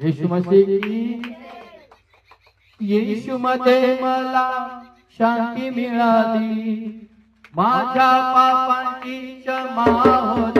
येशू मसीह की येशू मध्ये मला शांती मिळाली. माझ्या पापांची क्षमा हो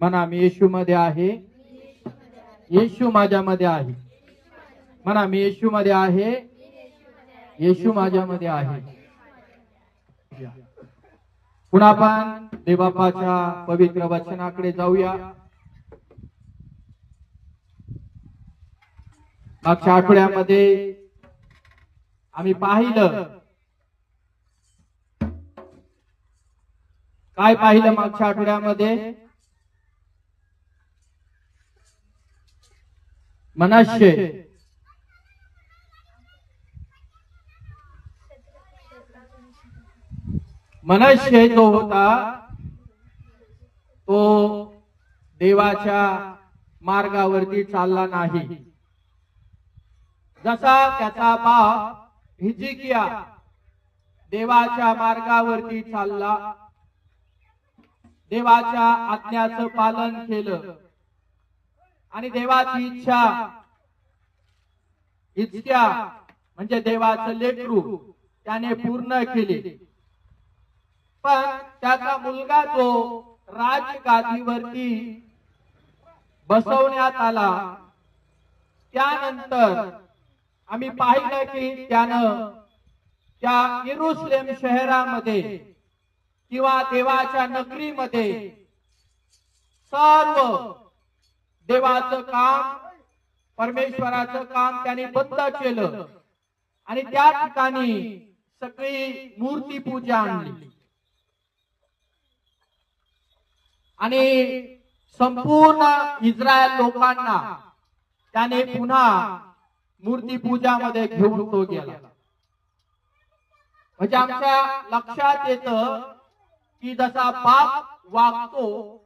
म्हणा मी येशू मध्ये आहे. येशू माझ्यामध्ये आहे. म्हणा मी येशू मध्ये आहे. येशू माझ्यामध्ये आहे. पुन्हा आपण देवापाच्या पवित्र वचनाकडे जाऊया. मागच्या आठवड्यामध्ये आम्ही पाहिलं. काय पाहिलं मागच्या आठवड्यामध्ये? मनाशे मनस्य जो होता तो देवाच्या मार्गावरती चालला नाही. जसा त्याचा बाप हिजिकिया देवाच्या मार्गावरती चालला देवाच्या आज्ञाचं पालन केलं. आणि देवाची इच्छा इतक्या म्हणजे देवाचं लेकरू त्याने पूर्ण केले. पण त्याचा मुलगा जो राजगादीवरती बसवण्यात आला. त्यानंतर आम्ही पाहिलं की त्यानं त्या इरुसलेम शहरामध्ये किंवा देवाच्या नगरीमध्ये सर्व देवाचं काम परमेश्वराचं काम त्याने बंद केलं. आणि त्या ठिकाणी सगळी मूर्ती पूजा आणली. आणि संपूर्ण इस्रायल लोकांना त्याने पुन्हा मूर्ती पूजामध्ये घेऊन तो गेला. म्हणजे आमच्या लक्षात येतं की जसा बाप वागतो